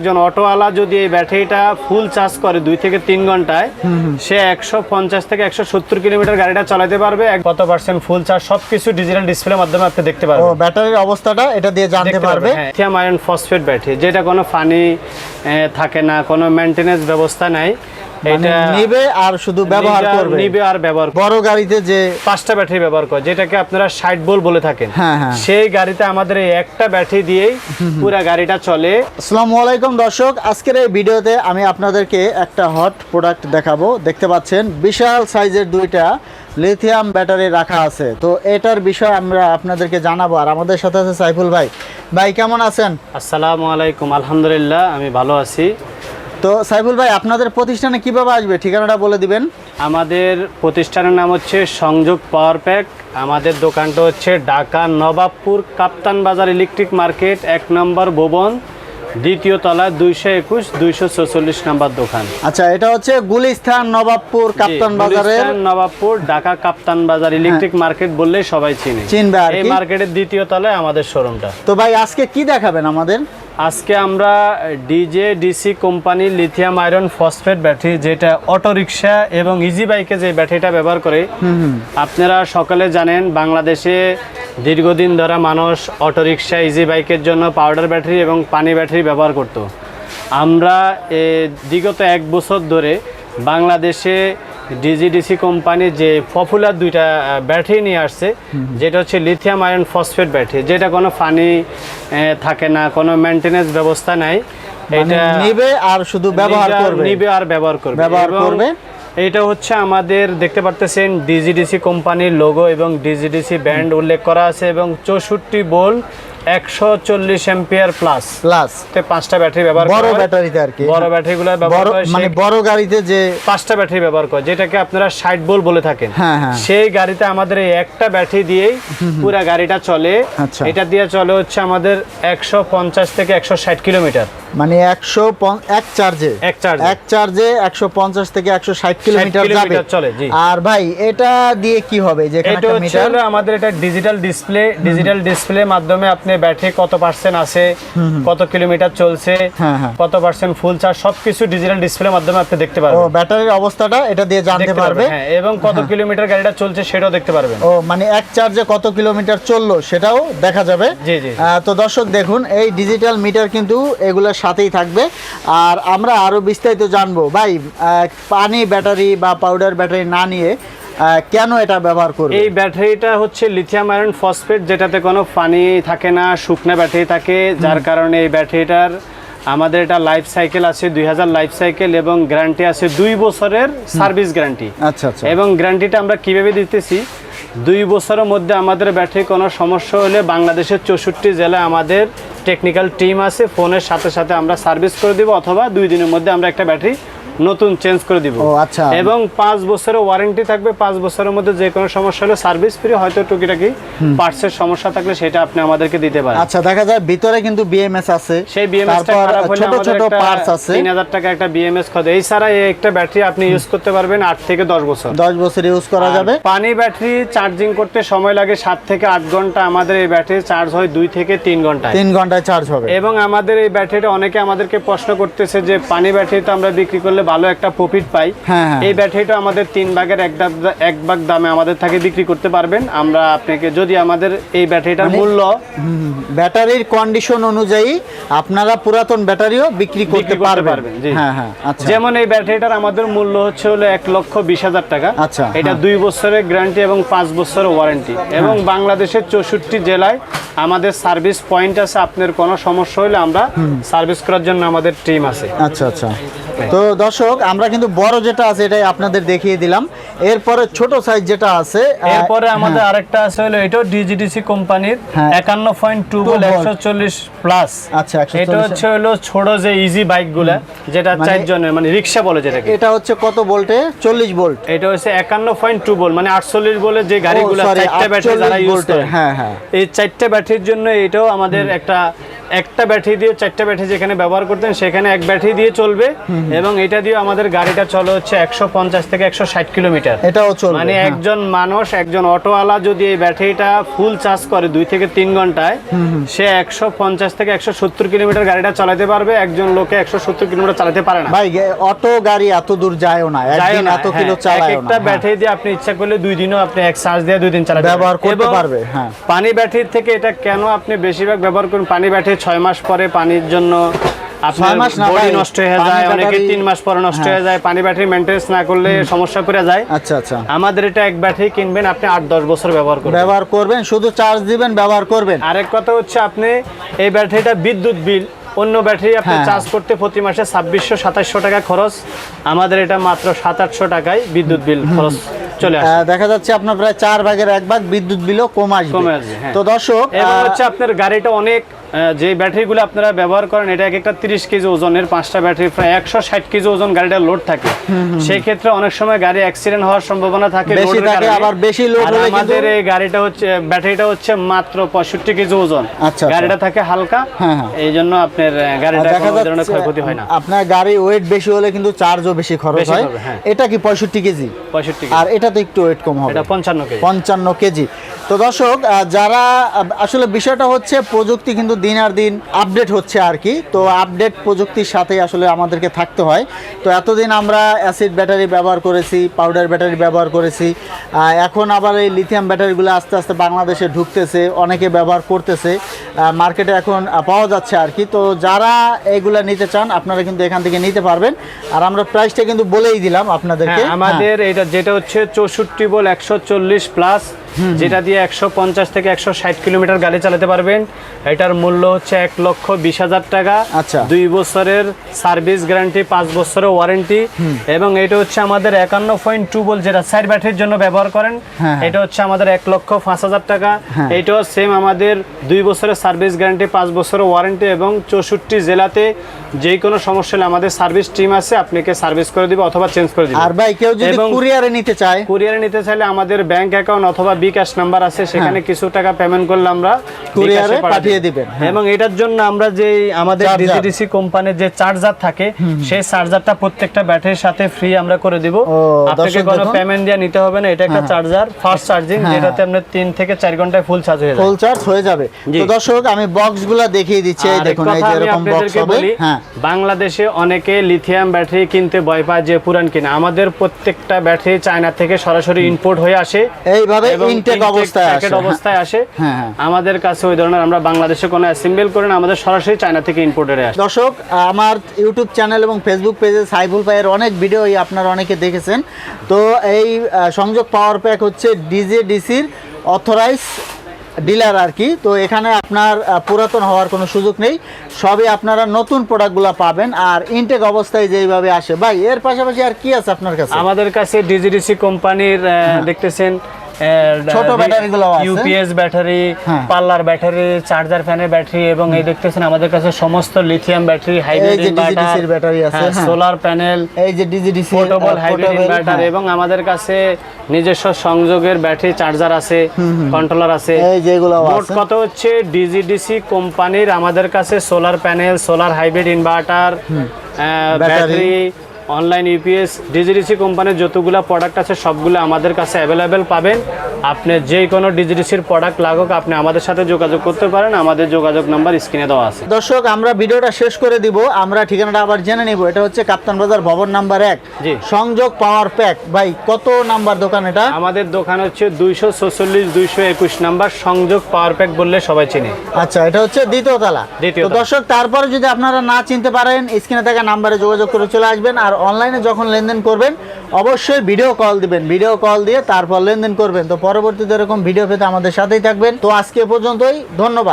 একজন অটোওয়ালা যদি এই ব্যাটারিটা ফুল চার্জ করে দুই থেকে তিন ঘন্টায় সে একশো পঞ্চাশ থেকে একশো সত্তর কিলোমিটার গাড়িটা চালাতে পারবে কত পার্সেন্ট ফুল চার্জ সবকিছু ডিজিটাল ডিসপ্লের মাধ্যমে আপনি দেখতে পারবেন। ব্যাটারির অবস্থাটা এটা দিয়ে জানতে পারবে। লিথিয়াম আয়রন ফসফেট ব্যাটারি যেটা কোনো ফানি থাকে না কোনো মেনটেনেন্স ব্যবস্থা নাই। এটা নিবে আর শুধু ব্যবহার করবে। নিবে আর ব্যবহার বড় গাড়িতে যে পাঁচটা ব্যাটারি ব্যবহার করে যেটাকে আপনারা ষাট বোল বলে থাকেন। হ্যাঁ, হ্যাঁ। সেই গাড়িতে আমাদের এই একটা ব্যাটারি দিয়েই পুরো গাড়িটা চলে। আসসালামু আলাইকুম দর্শক আজকের এই ভিডিওতে আমি আপনাদেরকে একটা হট প্রোডাক্ট দেখাবো। দেখতে পাচ্ছেন বিশাল সাইজের দুইটা লিথিয়াম ব্যাটারি রাখা আছে। তো এটার বিষয়ে আমরা আপনাদেরকে জানাব। আর আমাদের সাথে আছে সাইফুল ভাই। ভাই কেমন আছেন? আসসালামু আলাইকুম আলহামদুলিল্লাহ আমি ভালো আছি। তো সাইফুল ভাই আপনাদের প্রতিষ্ঠানে কীভাবে আসবে? ঠিকানাটা বলে দিবেন। আমাদের প্রতিষ্ঠানের নাম হচ্ছে সংযোগ পাওয়ার প্যাক। আমাদের দোকানটা হচ্ছে ঢাকা নবাবপুর কাপ্তান বাজার ইলেকট্রিক মার্কেট এক নম্বর ভবন দ্বিতীয় তলা দুইশো একুশ দুইশো চৌচল্লিশ নম্বর দোকান। আচ্ছা এটা হচ্ছে গুলিস্তান নবাবপুর কাপ্তান গুলিস্তান, নবাবপুর ঢাকা কাপ্তান বাজার ইলেকট্রিক মার্কেট বললেই সবাই চিনে। চিনবে এই মার্কেটের দ্বিতীয় তলায় আমাদের শোরুমটা। তো ভাই আজকে কি দেখাবেন আমাদের? আজকে আমরা ডিজে ডিসি কোম্পানির লিথিয়াম আয়রন ফসফেট ব্যাটারি যেটা অটো রিক্সা এবং ইজি বাইকে যে ব্যাটারিটা ব্যবহার করে আপনারা সকালে জানেন বাংলাদেশে দীর্ঘদিন ধরে মানুষ অটো রিক্সা ইজি বাইকের জন্য পাউডার ব্যাটারি এবং পানি ব্যাটারি ব্যবহার করত। আমরা এ, বিগত এক বছর ধরে বাংলাদেশে ডিজিডিসি কোম্পানি যে পপুলার দুইটা ব্যাটারি নিয়ে আসছে যেটা হচ্ছে লিথিয়াম আয়রন ফসফেট ব্যাটারি যেটা কোনো ফানি থাকে না কোনো মেনটেনেন্স ব্যবস্থা নাই। মানে এটা নিবে আর শুধু ব্যবহার করবে? নিবে আর ব্যবহার করবে। ব্যবহার করবে। এটা হচ্ছে আমাদের দেখতে পারতেছেন ডিজিডিসি কোম্পানির লোগো এবং ডিজিডিসি ব্যান্ড উল্লেখ করা আছে এবং চৌষট্টি বোল একশো চল্লিশ এম্পিয়ার প্লাস প্লাস পাঁচটা ব্যাটারি ব্যবহার বড় ব্যাটারিতে আর কি। বড় ব্যাটারিগুলো ব্যবহার করে মানে বড় গাড়িতে যে পাঁচটা ব্যাটারি ব্যবহার করে যেটাকে আপনারা বোল বলে থাকেন। হ্যাঁ, হ্যাঁ। সেই গাড়িতে আমাদের এই একটা ব্যাটারি দিয়েই পুরো গাড়িটা চলে। আচ্ছা। এটা দিয়ে চলে হচ্ছে আমাদের একশো পঞ্চাশ থেকে একশো ষাট কিলোমিটার। মানে একশো পন- এক চার্জে। এক এক চার্জে একশো পঞ্চাশ থেকে একশো ষাট কিলোমিটার যাবে। চলে, জি। আর ভাই এটা দিয়ে কি হবে? যে এটা হচ্ছে আমাদের এটা ডিজিটাল ডিসপ্লে ডিজিটাল ডিসপ্লে মাধ্যমে আপনি ব্যাটারি কত পার্সেন্ট আছে কত কিলোমিটার চলছে হ্যাঁ, হ্যাঁ। কত পার্সেন্ট ফুল চার্জ সবকিছু ডিজিটাল ডিসপ্লের মাধ্যমে আপনি দেখতে ও পারবেন। ব্যাটারির অবস্থাটা এটা দিয়ে জানতে পারবে। হ্যাঁ এবং কত কিলোমিটার গাড়িটা চলছে সেটাও দেখতে পারবেন। ও মানে এক চার্জে কত কিলোমিটার চলল সেটাও দেখা যাবে। জি, জি। তো দর্শক দেখুন এই ডিজিটাল মিটার কিন্তু এগুলোর সাথেই থাকবে। আর আমরা আরও বিস্তারিত জানব। ভাই পানি ব্যাটারি বা পাউডার ব্যাটারি না নিয়ে কেন এটা ব্যবহার করবে? এই ব্যাটারিটা হচ্ছে লিথিয়াম আয়রন ফসফেট যেটাতে কোনো পানি থাকে না শুকনা ব্যাটারি থাকে। যার কারণে এই ব্যাটারিটার আমাদের এটা লাইফ সাইকেল আছে দুই হাজার লাইফ সাইকেল এবং গ্যারান্টি আছে দুই বছরের সার্ভিস গ্যারান্টি আচ্ছা আচ্ছা। এবং গ্যারান্টিটা আমরা কীভাবে দিতেছি? দুই বছরের মধ্যে আমাদের ব্যাটারি কোনো সমস্যা হলে বাংলাদেশের চৌষট্টি জেলায় আমাদের টেকনিক্যাল টিম আছে ফোনের সাথে সাথে আমরা সার্ভিস করে দিব অথবা দুই দিনের মধ্যে আমরা একটা ব্যাটারি নতুন চেঞ্জ করে দিব। আচ্ছা। এবং পাঁচ বছরের ওয়ারেন্টি থাকবে পাঁচ বছরের মধ্যে যে কোনো সমস্যা হলে সার্ভিস ফ্রি হয়তো টুকিটাকি পার্টসের সমস্যা থাকলে সেটা আপনি আমাদেরকে দিতে পারেন। আচ্ছা দেখা যায় ভিতরে কিন্তু বিএমএস আছে সেই বিএমএস টা খারাপ হলে ছোট ছোট পার্টস আছে। 3000 টাকা একটা বিএমএস খরচ। এই ছাড়া এই একটা ব্যাটারি আপনি ইউজ করতে পারবেন 8 থেকে 10 বছর। 10 বছর ইউজ করা যাবে। পানি ব্যাটারি চার্জিং করতে সময় লাগে সাত থেকে আট ঘণ্টা। আমাদের এই ব্যাটারি চার্জ হয় দুই থেকে তিন ঘন্টায়। 3 ঘন্টায় চার্জ হবে। এবং আমাদের এই ব্যাটারিটা অনেকে আমাদেরকে প্রশ্ন করতেছে যে পানি ব্যাটারি তো আমরা বিক্রি করলে ভালো একটা প্রফিট পাই। হ্যাঁ, হ্যাঁ। এই ব্যাটারিটা আমাদের তিন ভাগের এক এক ভাগ দামে আমাদের থেকে বিক্রি করতে পারবেন। আমরা আপনাকে যদি আমাদের এই ব্যাটারিটার মানে মূল্য ব্যাটারির কন্ডিশন অনুযায়ী আপনারা পুরাতন ব্যাটারিও বিক্রি করতে পারবেন। হ্যাঁ হ্যাঁ আচ্ছা। যেমন এই ব্যাটারিটার আমাদের মূল্য হচ্ছে হলো এক লক্ষ বিশ হাজার টাকা। আচ্ছা, এটা হ্যাঁ। দুই বছরের গ্যারান্টি এবং পাঁচ বছরের ওয়ারেন্টি এবং বাংলাদেশের চৌষট্টি জেলায় আমাদের সার্ভিস পয়েন্ট আছে। আপনার কোনো সমস্যা হলে আমরা সার্ভিস করার জন্য আমাদের টিম আছে। আচ্ছা আচ্ছা। তো দর্শক আমরা কিন্তু বড় যেটা আছে এটাই আপনাদের দেখিয়ে দিলাম। এরপরে ছোট সাইজ যেটা আছে এরপরে আমাদের হ্যাঁ, আরেকটা আছে হলো এটাও ডিজিডিসি কোম্পানির হ্যাঁ। একান্ন পয়েন্ট টু Two বল volt। একশো চল্লিশ প্লাস আচ্ছা, এটা হচ্ছে হলো ছোট যে ইজি বাইকগুলা যেটা মানে- চারজনের মানে রিক্সা বলে যেটাকে। এটা হচ্ছে কত ভোল্টে চল্লিশ ভোল্ট এটা হচ্ছে একান্ন পয়েন্ট টু বল মানে আটচল্লিশ বলে যে গাড়িগুলো চারটে ব্যাটারি যারা ইউজ করে। হ্যাঁ, হ্যাঁ। এই চারটে ব্যাটারির জন্য এটাও আমাদের একটা একটা ব্যাটারি দিয়ে চারটা ব্যাটারি যেখানে ব্যবহার করতেন সেখানে এক ব্যাটারি দিয়ে চলবে এবং এটা দিয়ে আমাদের গাড়িটা চলে হচ্ছে একশো পঞ্চাশ থেকে একশো ষাট কিলোমিটার। এটাও চলবে মানে হ্যাঁ। একজন মানুষ একজন অটোওয়ালা যদি এই ব্যাটারিটা ফুল চার্জ করে দুই থেকে তিন ঘন্টায় সে একশো পঞ্চাশ থেকে একশো সত্তর কিলোমিটার গাড়িটা চালাতে পারবে একজন লোকে একশো সত্তর কিলোমিটার চালাতে পারে না। ভাই অটো গাড়ি এত দূর যায়ও না একদিন না, এত হ্যাঁ, কিলো চালায় একটা ব্যাটারি দিয়ে আপনি ইচ্ছা করলে দুই দিনও আপনি এক চার্জ দিয়ে দুই দিন চালাতে ব্যবহার করতে পারবে, হ্যাঁ। পানি ব্যাটারির থেকে এটা কেন আপনি বেশিরভাগ ব্যবহার করুন? পানি ব্যাটারি ছয় মাস পরে পানির জন্য আপনার বডি নষ্ট হয়ে পানি যায় অনেকে ব্যাটারি- তিন মাস পরে নষ্ট হ্যাঁ। হয়ে। যায় পানি ব্যাটারি মেনটেন্স না করলে সমস্যা করে যায়। আচ্ছা আচ্ছা। আমাদের এটা এক ব্যাটারি কিনবেন আপনি আট দশ বছর ব্যবহার করবেন। ব্যবহার করবেন শুধু চার্জ দিবেন ব্যবহার করবেন। আরেক কথা হচ্ছে আপনি এই ব্যাটারিটা বিদ্যুৎ বিল অন্য ব্যাটারি আপনি হ্যাঁ। চার্জ করতে প্রতি মাসে ছাব্বিশশো সাতাশশো টাকা খরচ। আমাদের এটা মাত্র সাত আটশো টাকায় বিদ্যুৎ বিল খরচ চলে আসে। দেখা যাচ্ছে আপনার প্রায় চার ভাগের এক ভাগ বিদ্যুৎ বিলও কম আসবে। কমে আসবে, হ্যাঁ। তো দর্শক এবং হচ্ছে আপনার গাড়িটা অনেক যে ব্যাটারিগুলো আপনারা ব্যবহার করেন এটা এক একটা তিরিশ কেজি ওজনের পাঁচটা ব্যাটারি প্রায় একশো ষাট কেজি ওজন গাড়িটার লোড থাকে। সেই ক্ষেত্রে অনেক সময় গাড়ি অ্যাক্সিডেন্ট হওয়ার সম্ভাবনা থাকে বেশি থাকে, আবার বেশি আর হলে আমাদের এই গাড়িটা হচ্ছে ব্যাটারিটা হচ্ছে মাত্র পঁয়ষট্টি কেজি ওজন। আচ্ছা, আচ্ছা। গাড়িটা থাকে হালকা হ্যাঁ, হ্যাঁ। এই জন্য আপনার গাড়িটা কোনো ধরনের ক্ষয়ক্ষতি হয় না। আপনার গাড়ি ওয়েট বেশি হলে কিন্তু চার্জও বেশি খরচ হয়। হ্যাঁ। এটা কি পঁয়ষট্টি কেজি? পঁয়ষট্টি আর এটা তো একটু ওয়েট কম হবে। এটা পঞ্চান্ন কেজি। পঞ্চান্ন কেজি। তো দর্শক যারা আসলে বিষয়টা হচ্ছে প্রযুক্তি কিন্তু দিন আর দিন আপডেট হচ্ছে আর কি। তো আপডেট প্রযুক্তির সাথে আসলে আমাদেরকে থাকতে হয়। তো এতদিন আমরা অ্যাসিড ব্যাটারি ব্যবহার করেছি পাউডার ব্যাটারি ব্যবহার করেছি। এখন আবার এই লিথিয়াম ব্যাটারিগুলো আস্তে আস্তে বাংলাদেশে ঢুকতেছে অনেকে ব্যবহার করতেছে। মার্কেটে এখন পাওয়া যাচ্ছে আর কি। তো যারা এগুলা নিতে চান আপনারা কিন্তু এখান থেকে নিতে পারবেন। আর আমরা প্রাইসটা কিন্তু বলেই দিলাম আপনাদেরকে। হ্যাঁ, আমাদের এটা যেটা হচ্ছে চৌষট্টি বল একশো চল্লিশ প্লাস যেটা দিয়ে একশো পঞ্চাশ থেকে একশো ষাট কিলোমিটার গাড়ি চালাতে পারবেন। এটার মূল্য হচ্ছে এক লক্ষ বিশ হাজার টাকা। আচ্ছা। দুই বছরের সার্ভিস গ্যারান্টি পাঁচ বছরের ওয়ারেন্টি এবং এটা হচ্ছে আমাদের একান্ন পয়েন্ট টু বল যেটা সাইড ব্যাটারির জন্য ব্যবহার করেন। হ্যাঁ। এটা হচ্ছে আমাদের এক লক্ষ পাঁচ হাজার টাকা। হ্যাঁ। এটাও সেম আমাদের দুই বছরের সার্ভিস গ্যারান্টি পাঁচ বছরের ওয়ারেন্টি এবং চৌষট্টি জেলাতে যে কোনো সমস্যা হলে আমাদের সার্ভিস টিম আছে আপনাকে সার্ভিস করে দিবে অথবা চেঞ্জ করে দিবে। আর ভাই কেউ যদি কুরিয়ারে নিতে চায়? কুরিয়ারে নিতে চাইলে আমাদের ব্যাংক অ্যাকাউন্ট অথবা বিকাশ নাম্বার আছে সেখানে কিছু টাকা পেমেন্ট করলে আমরা কুরিয়ারে পাঠিয়ে দিবেন, হ্যাঁ। এবং এটার জন্য আমরা যে আমাদের। ডিজিডিসি কোম্পানির যে চার্জার থাকে সেই চার্জারটা প্রত্যেকটা ব্যাটারির সাথে ফ্রি আমরা করে দিব। আপনাকে কোনো পেমেন্ট দিয়ে নিতে হবে না এটা একটা হ্যাঁ। চার্জার ফাস্ট চার্জিং হ্যাঁ, যেটাতে আপনার তিন থেকে চার ঘন্টায় ফুল চার্জ হয়ে যায়। ফুল চার্জ হয়ে যাবে। তো দর্শক আমি বক্সগুলো দেখিয়ে দিচ্ছি এই দেখুন এই যে এরকম বক্স হবে। হ্যাঁ। বাংলাদেশে অনেকে লিথিয়াম ব্যাটারি কিনতে ভয় পায় যে পুরান কিনা। আমাদের প্রত্যেকটা ব্যাটারি চায়না থেকে সরাসরি ইম্পোর্ট হয়ে আসে। এইভাবে ইনটেক অবস্থায় আসে। অবস্থায় আসে। হ্যাঁ, হ্যাঁ। আমাদের কাছে ওই ধরনের আমরা বাংলাদেশে কোনো অ্যাসেম্বল করি না আমাদের সরাসরি চায়না থেকে ইম্পোর্টেড আসে। দর্শক আমার ইউটিউব চ্যানেল এবং ফেসবুক পেজে সাইফুল ভাইয়ের অনেক ভিডিও আপনারা অনেকে দেখেছেন। তো এই সংযোগ পাওয়ার প্যাক হচ্ছে ডিজে ডিসির অথরাইজ ডিলার আর কি। তো এখানে আপনার পুরাতন হওয়ার কোনো সুযোগ নেই। সবই আপনারা নতুন প্রোডাক্টগুলো পাবেন আর ইনটেক অবস্থায় যেইভাবে আসে। ভাই এর পাশাপাশি আর কি আছে আপনার কাছে? আমাদের কাছে ডিজিডিসি কোম্পানির দেখতেছেন ছোট ব্যাটারিগুলোও আছে। ইউপিএস ব্যাটারি হ্যাঁ। পাল্লার ব্যাটারি চার্জার ফ্যানের ব্যাটারি এবং এই দেখতেছেন আমাদের কাছে সমস্ত লিথিয়াম ব্যাটারি হাইব্রিড যে ব্যাটারি আছে। সোলার প্যানেল এই যে ডিজিডিসি পোর্টেবল হাইব্রিড ইনভার্টার এবং আমাদের কাছে নিজস্ব সংযোগের ব্যাটারি চার্জার আছে কন্ট্রোলার আছে এই যেগুলো মোট আছে কত হচ্ছে ডিজিডিসি কোম্পানির আমাদের কাছে solar panel solar hybrid inverter battery online UPS DGDC কোম্পানির যতগুলো প্রোডাক্ট আছে সবগুলো আমাদের কাছে অ্যাভেলেবেল পাবেন। আপনি যে কোনো ডিজিডিসির প্রোডাক্ট লাগুক আপনি আমাদের সাথে যোগাযোগ করতে পারেন। আমাদের যোগাযোগ নাম্বার স্ক্রিনে দেওয়া আছে। দর্শক আমরা ভিডিওটা শেষ করে দিব। আমরা ঠিকানাটা আবার জেনে নিব। এটা হচ্ছে কাপ্তান বাজার ভবন নাম্বার এক। জি। সংযোগ পাওয়ার প্যাক ভাই কত নাম্বার দোকান এটা? আমাদের দোকান হচ্ছে দুইশো ছচল্লিশ দুইশো একুশ নাম্বার। সংযোগ পাওয়ার প্যাক বললে সবাই চিনে। আচ্ছা এটা হচ্ছে দ্বিতীয় তালা। দ্বিতীয় দর্শক তারপরে যদি আপনারা না চিনতে পারেন স্ক্রিনে থাকা নাম্বারে যোগাযোগ করে চলে আসবেন। আর অনলাইনে যখন লেনদেন করবেন অবশ্যই ভিডিও কল দিবেন। ভিডিও কল দিয়ে তারপর লেনদেন করবেন। তো পরবর্তীতে এরকম ভিডিও পেতে আমাদের সাথেই থাকবেন। তো আজকে পর্যন্তই। ধন্যবাদ।